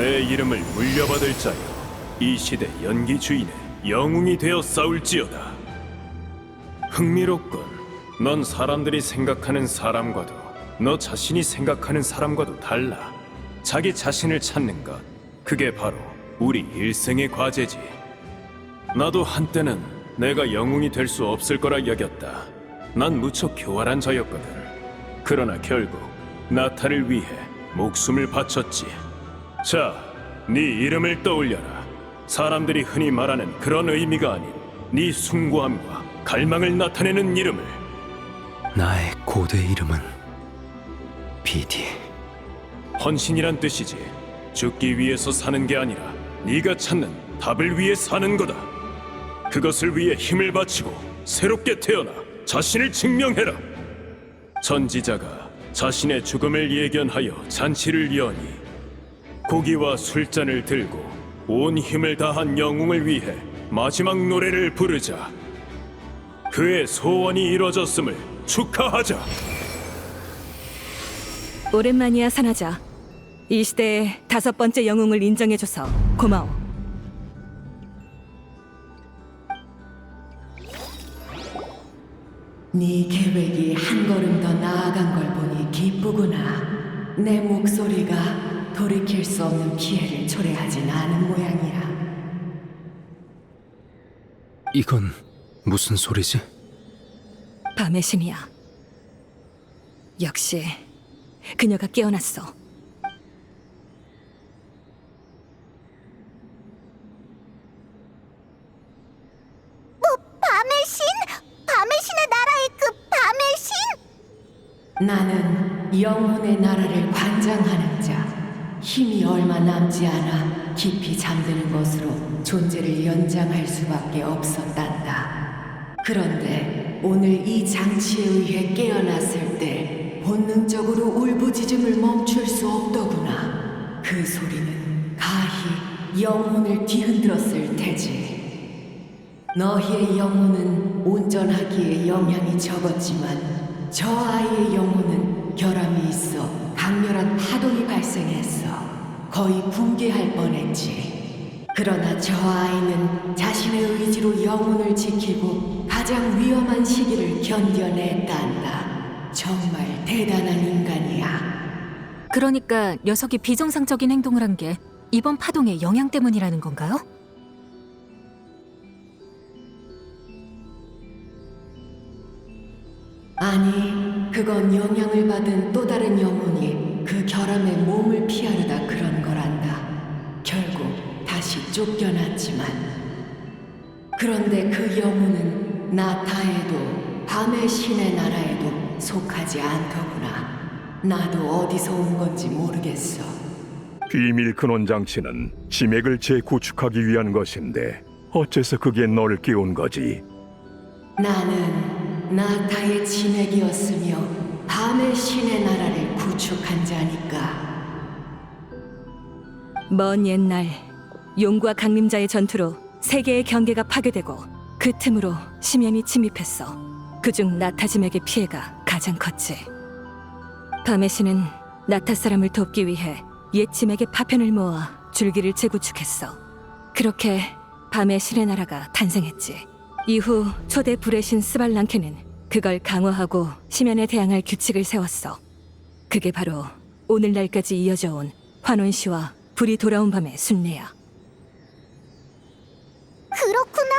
내 이름을 물려받을 자여 이 시대 연기 주인의 영웅이 되어 싸울지어다. 흥미롭군. 넌 사람들이 생각하는 사람과도 너 자신이 생각하는 사람과도 달라. 자기 자신을 찾는 것 그게 바로 우리 일생의 과제지. 나도 한때는 내가 영웅이 될 수 없을 거라 여겼다. 난 무척 교활한 자였거든. 그러나 결국 나타를 위해 목숨을 바쳤지 자, 네 이름을 떠올려라. 사람들이 흔히 말하는 그런 의미가 아닌 네 숭고함과 갈망을 나타내는 이름을. 나의 고대 이름은 비디. 헌신이란 뜻이지. 죽기 위해서 사는 게 아니라 네가 찾는 답을 위해 사는 거다. 그것을 위해 힘을 바치고 새롭게 태어나 자신을 증명해라. 전지자가 자신의 죽음을 예견하여 잔치를 여니 고기와 술잔을 들고 온 힘을 다한 영웅을 위해 마지막 노래를 부르자. 그의 소원이 이뤄졌음을 축하하자. 오랜만이야 산하자. 이 시대의 다섯 번째 영웅을 인정해줘서 고마워. 네 계획이 한 걸음 더 나아간 걸 보니 기쁘구나. 내 목소리가 돌이킬 수 없는 피해를 초래하진 않은 모양이야. 이건 무슨 소리지? 밤의 신이야. 역시 그녀가 깨어났어. 밤의 신? 밤의 신의 나라의 그 밤의 신? 나는 영혼의 나라를 관장하는 자. 힘이 얼마 남지 않아 깊이 잠드는 것으로 존재를 연장할 수밖에 없었단다. 그런데 오늘 이 장치에 의해 깨어났을 때 본능적으로 울부짖음을 멈출 수 없더구나. 그 소리는 가히 영혼을 뒤흔들었을 테지. 너희의 영혼은 온전하기에 영향이 적었지만 저 아이의 영혼은 결함이 있어 강렬한 파동이 발생했어. 거의 붕괴할 뻔했지. 그러나 저 아이는 자신의 의지로 영혼을 지키고 가장 위험한 시기를 견뎌냈단다. 정말 대단한 인간이야. 그러니까 녀석이 비정상적인 행동을 한 게 이번 파동의 영향 때문이라는 건가요? 아니, 그건 영향을 받은 또 다른 영혼이 그 결함의 몸을 피하려다 그런 거란다. 결국 다시 쫓겨났지만. 그런데 그 영혼은 나타에도 밤의 신의 나라에도 속하지 않더구나. 나도 어디서 온 건지 모르겠어. 비밀 근원 장치는 지맥을 재구축하기 위한 것인데 어째서 그게 널 깨운 거지? 나는 나타의 진액이었으며 밤의 신의 나라를 구축한 자니까. 먼 옛날 용과 강림자의 전투로 세계의 경계가 파괴되고 그 틈으로 심연이 침입했어. 그중 나타짐에게 피해가 가장 컸지. 밤의 신은 나타 사람을 돕기 위해 옛 짐에게 파편을 모아 줄기를 재구축했어. 그렇게 밤의 신의 나라가 탄생했지. 이후 초대 불의 신 스발랑케는 그걸 강화하고 심연에 대항할 규칙을 세웠어. 그게 바로 오늘날까지 이어져 온 환원 씨와 불이 돌아온 밤의 순례야. 그렇구나.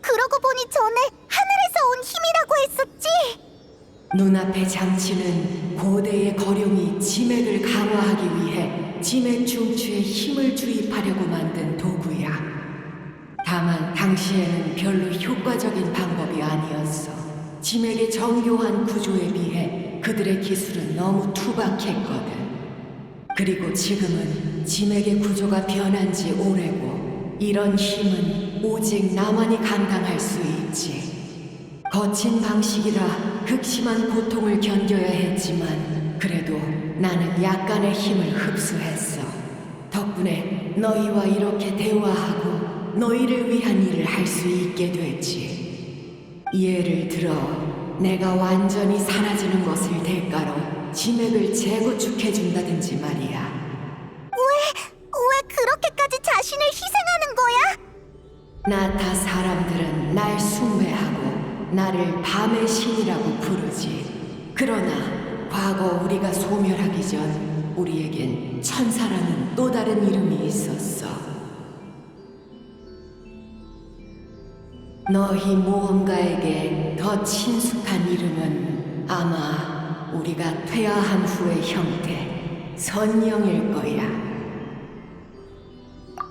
그러고 보니 전에 하늘에서 온 힘이라고 했었지. 눈앞의 장치는 고대의 거룡이 지맥을 강화하기 위해 지맥 중추에 힘을 주입하려고 만든 도구야. 당시에는 별로 효과적인 방법이 아니었어. 지맥의 정교한 구조에 비해 그들의 기술은 너무 투박했거든. 그리고 지금은 지맥의 구조가 변한 지 오래고 이런 힘은 오직 나만이 감당할 수 있지. 거친 방식이라 극심한 고통을 견뎌야 했지만 그래도 나는 약간의 힘을 흡수했어. 덕분에 너희와 이렇게 대화하고 너희를 위한 일을 할 수 있게 되지. 예를 들어, 내가 완전히 사라지는 것을 대가로 지맥을 재구축해준다든지 말이야. 왜, 왜 그렇게까지 자신을 희생하는 거야? 나타 사람들은 날 숭배하고 나를 밤의 신이라고 부르지. 그러나 과거 우리가 소멸하기 전 우리에겐 천사라는 또 다른 이름이 있었어. 너희 모험가에게 더 친숙한 이름은 아마 우리가 퇴화한 후의 형태, 선령일 거야.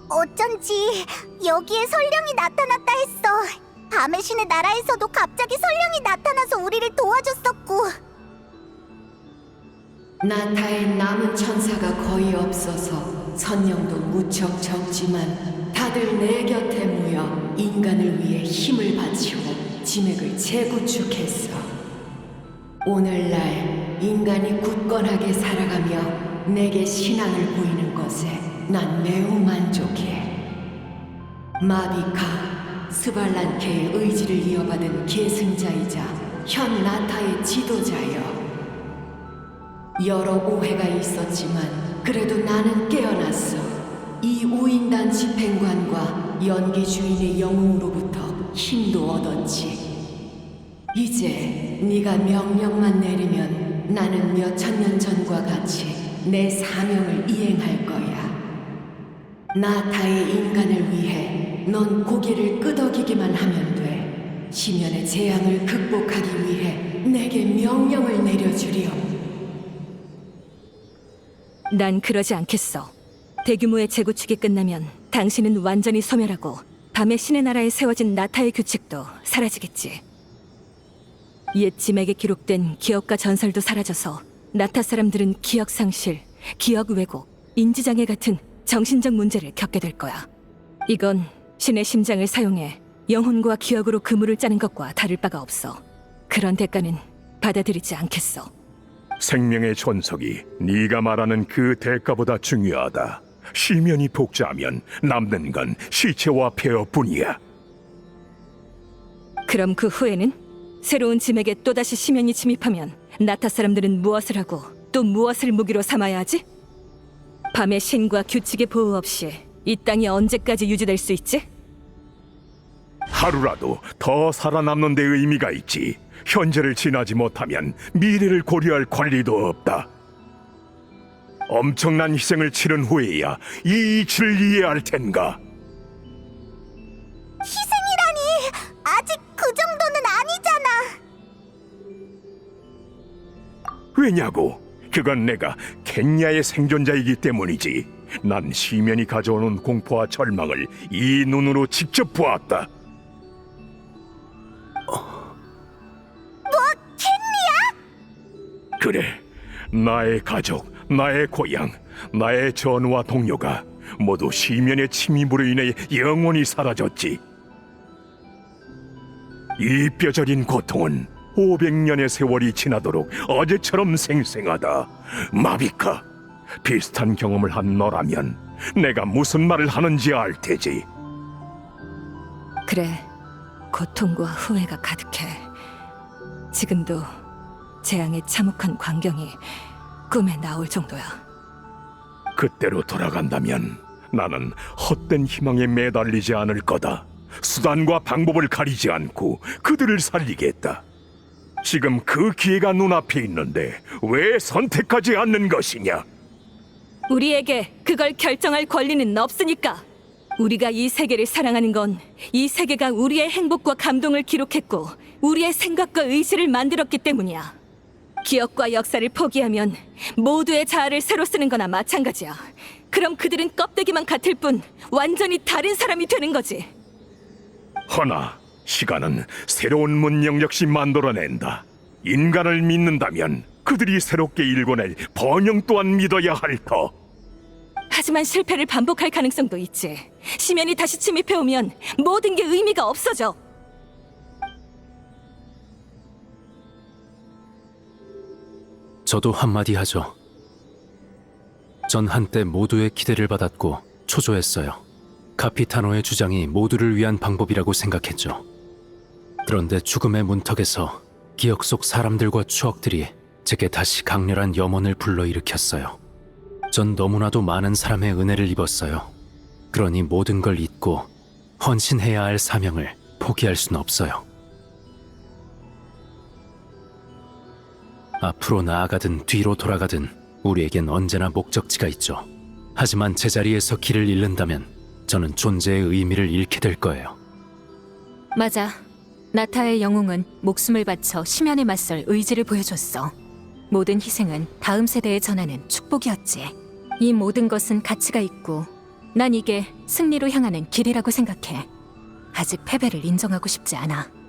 어쩐지 여기에 설령이 나타났다 했어. 밤의 신의 나라에서도 갑자기 설령이 나타나서 우리를 도와줬었고. 나타의 남은 천사가 거의 없어서 선령도 무척 적지만 다들 내 곁에 모여 인간을 위해 힘을 바치고 지맥을 재구축했어. 오늘날 인간이 굳건하게 살아가며 내게 신앙을 보이는 것에 난 매우 만족해. 마비카, 스발란케의 의지를 이어받은 계승자이자 현 나타의 지도자여. 여러 오해가 있었지만 그래도 나는 깨어났어. 이 우인단 집행관과 연기 주인의 영웅으로부터 힘도 얻었지. 이제 네가 명령만 내리면 나는 몇 천 년 전과 같이 내 사명을 이행할 거야. 나타의 인간을 위해 넌 고개를 끄덕이기만 하면 돼. 시면의 재앙을 극복하기 위해 내게 명령을 내려주렴. 난 그러지 않겠어. 대규모의 재구축이 끝나면 당신은 완전히 소멸하고 밤의 신의 나라에 세워진 나타의 규칙도 사라지겠지. 옛 지맥에 기록된 기억과 전설도 사라져서 나타 사람들은 기억 상실, 기억 왜곡, 인지장애 같은 정신적 문제를 겪게 될 거야. 이건 신의 심장을 사용해 영혼과 기억으로 그물을 짜는 것과 다를 바가 없어. 그런 대가는 받아들이지 않겠어. 생명의 존속이 네가 말하는 그 대가보다 중요하다. 시면이 복자하면 남는 건 시체와 폐허뿐이야. 그럼 그 후에는 새로운 짐에게 또다시 시면이 침입하면 나타 사람들은 무엇을 하고 또 무엇을 무기로 삼아야 하지? 밤의 신과 규칙의 보호 없이 이 땅이 언제까지 유지될 수 있지? 하루라도 더 살아남는 데 의미가 있지. 현재를 지나지 못하면 미래를 고려할 권리도 없다. 엄청난 희생을 치른 후에야 이 이치를 이해할 텐가. 희생이라니! 아직 그 정도는 아니잖아! 왜냐고? 그건 내가 켄야의 생존자이기 때문이지. 난 시면이 가져오는 공포와 절망을 이 눈으로 직접 보았다. 뭐, 캔리야? 그래, 나의 가족, 나의 고향, 나의 전우와 동료가 모두 시면의 침입으로 인해 영원히 사라졌지. 이 뼈저린 고통은 500년의 세월이 지나도록 어제처럼 생생하다. 마비카, 비슷한 경험을 한 너라면 내가 무슨 말을 하는지 알 테지. 그래, 고통과 후회가 가득해. 지금도 재앙의 참혹한 광경이 꿈에 나올 정도야. 그때로 돌아간다면 나는 헛된 희망에 매달리지 않을 거다. 수단과 방법을 가리지 않고 그들을 살리겠다. 지금 그 기회가 눈앞에 있는데 왜 선택하지 않는 것이냐? 우리에게 그걸 결정할 권리는 없으니까. 우리가 이 세계를 사랑하는 건 이 세계가 우리의 행복과 감동을 기록했고 우리의 생각과 의지를 만들었기 때문이야. 기억과 역사를 포기하면 모두의 자아를 새로 쓰는 거나 마찬가지야. 그럼 그들은 껍데기만 같을 뿐 완전히 다른 사람이 되는 거지. 허나 시간은 새로운 문명 역시 만들어낸다. 인간을 믿는다면 그들이 새롭게 일궈낼 번영 또한 믿어야 할 터. 하지만 실패를 반복할 가능성도 있지. 시면이 다시 침입해 오면 모든 게 의미가 없어져. 저도 한마디 하죠. 전 한때 모두의 기대를 받았고 초조했어요. 카피타노의 주장이 모두를 위한 방법이라고 생각했죠. 그런데 죽음의 문턱에서 기억 속 사람들과 추억들이 제게 다시 강렬한 염원을 불러일으켰어요. 전 너무나도 많은 사람의 은혜를 입었어요. 그러니 모든 걸 잊고 헌신해야 할 사명을 포기할 수는 없어요. 앞으로 나아가든 뒤로 돌아가든 우리에겐 언제나 목적지가 있죠. 하지만 제자리에서 길을 잃는다면 저는 존재의 의미를 잃게 될 거예요. 맞아. 나타의 영웅은 목숨을 바쳐 심연에 맞설 의지를 보여줬어. 모든 희생은 다음 세대에 전하는 축복이었지. 이 모든 것은 가치가 있고, 난 이게 승리로 향하는 길이라고 생각해. 아직 패배를 인정하고 싶지 않아.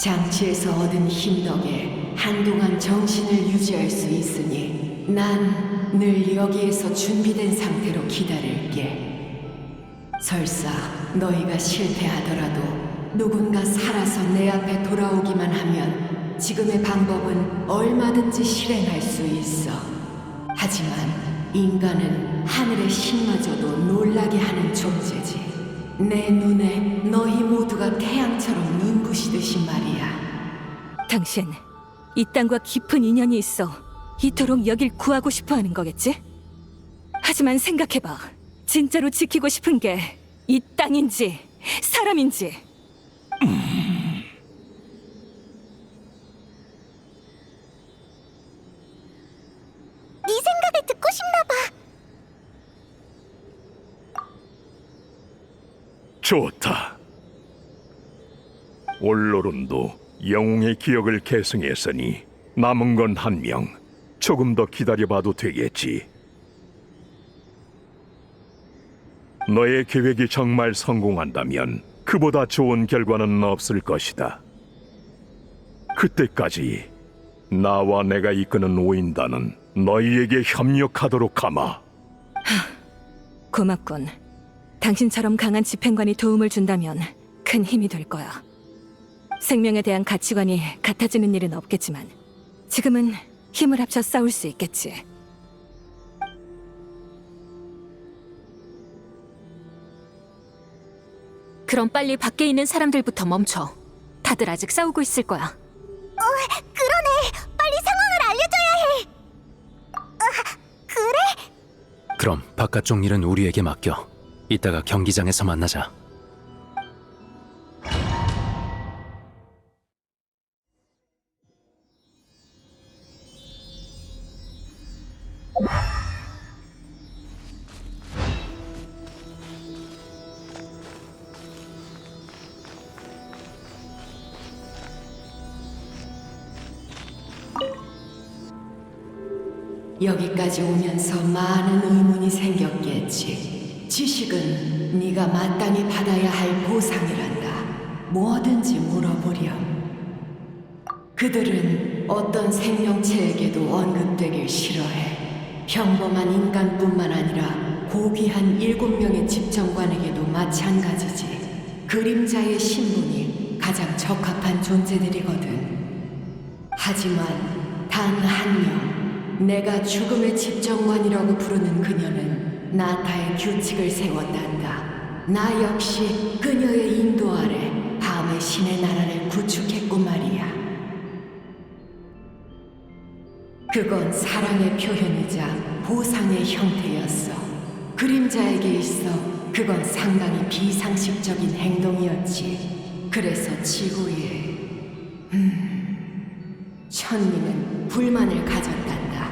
장치에서 얻은 힘 덕에 한동안 정신을 유지할 수 있으니 난 늘 여기에서 준비된 상태로 기다릴게. 설사 너희가 실패하더라도 누군가 살아서 내 앞에 돌아오기만 하면 지금의 방법은 얼마든지 실행할 수 있어. 하지만 인간은 하늘의 신마저도 놀라게 하는 존재지. 내 눈에 너희 모두가 태양처럼 눈부시듯이 말이야. 당신, 이 땅과 깊은 인연이 있어 이토록 여길 구하고 싶어 하는 거겠지? 하지만 생각해봐. 진짜로 지키고 싶은 게 이 땅인지 사람인지 네 좋다. 올로론도 영웅의 기억을 계승했으니 남은 건 한 명. 조금 더 기다려봐도 되겠지. 너의 계획이 정말 성공한다면 그보다 좋은 결과는 없을 것이다. 그때까지 나와 내가 이끄는 오인단은 너희에게 협력하도록 하마. 고맙군. 당신처럼 강한 집행관이 도움을 준다면 큰 힘이 될 거야. 생명에 대한 가치관이 같아지는 일은 없겠지만 지금은 힘을 합쳐 싸울 수 있겠지. 그럼 빨리 밖에 있는 사람들부터 멈춰. 다들 아직 싸우고 있을 거야. 어, 그러네. 빨리 상황을 알려줘야 해. 아, 그래? 그럼 바깥쪽 일은 우리에게 맡겨. 이따가 경기장에서 만나자. 여기까지 오면서 많은 의문이 생겼겠지. 지식은 네가 마땅히 받아야 할 보상이란다. 뭐든지 물어보렴. 그들은 어떤 생명체에게도 언급되길 싫어해. 평범한 인간뿐만 아니라 고귀한 일곱 명의 집정관에게도 마찬가지지. 그림자의 신분이 가장 적합한 존재들이거든. 하지만 단 한 명, 내가 죽음의 집정관이라고 부르는 그녀는 나타의 규칙을 세웠단다. 나 역시 그녀의 인도 아래 밤의 신의 나라를 구축했고 말이야. 그건 사랑의 표현이자 보상의 형태였어. 그림자에게 있어 그건 상당히 비상식적인 행동이었지. 그래서 지구에 천민은 불만을 가졌단다.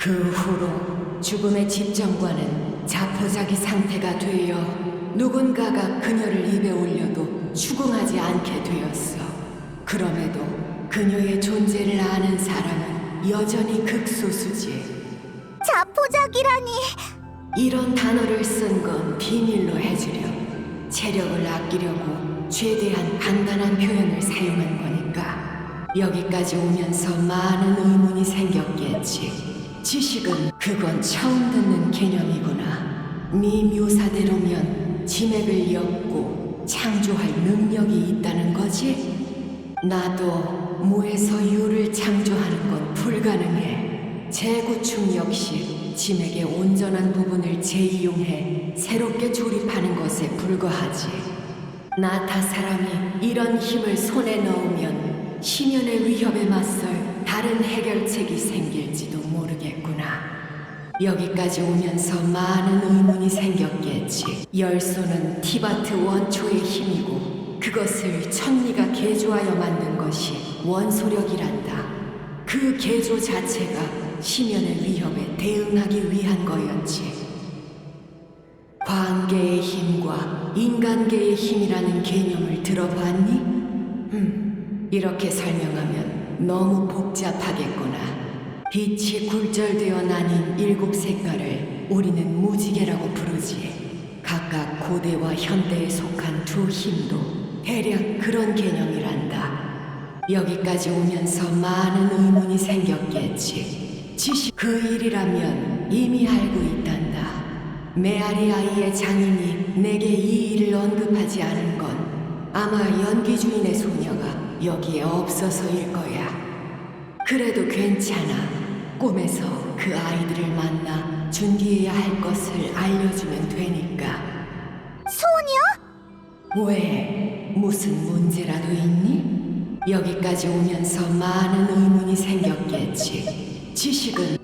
그 후로 죽음의 집정관은 자포자기 상태가 되어 누군가가 그녀를 입에 올려도 추궁하지 않게 되었어. 그럼에도 그녀의 존재를 아는 사람은 여전히 극소수지. 자포자기라니. 이런 단어를 쓴 건 비밀로 해주렴. 체력을 아끼려고 최대한 간단한 표현을 사용한 거니까. 여기까지 오면서 많은 의문이 생겼겠지. 지식은 그건 처음 듣는 개념이구나. 네 묘사대로면 지맥을 엮고 창조할 능력이 있다는 거지? 나도 무에서 유를 창조하는 건 불가능해. 재구축 역시 지맥의 온전한 부분을 재이용해 새롭게 조립하는 것에 불과하지. 나타 사람이 이런 힘을 손에 넣으면 심연의 위협에 맞설 다른 해결책이 생길지도 모르겠구나. 여기까지 오면서 많은 의문이 생겼겠지. 열소는 티바트 원초의 힘이고 그것을 천리가 개조하여 만든 것이 원소력이란다. 그 개조 자체가 심연의 위협에 대응하기 위한 거였지. 관계의 힘과 인간계의 힘이라는 개념을 들어봤니? 음, 이렇게 설명하면 너무 복잡하겠구나. 빛이 굴절되어 나뉜 일곱 색깔을 우리는 무지개라고 부르지. 각각 고대와 현대에 속한 두 힘도 대략 그런 개념이란다. 여기까지 오면서 많은 의문이 생겼겠지. 지식 그 일이라면 이미 알고 있단다. 메아리 아이의 장인이 내게 이 일을 언급하지 않은 건 아마 연기 주인의 소녀가 여기에 없어서일 거야. 그래도 괜찮아. 꿈에서 그 아이들을 만나 준비해야 할 것을 알려주면 되니까. 소녀? 왜? 무슨 문제라도 있니? 여기까지 오면서 많은 의문이 생겼겠지. 지식은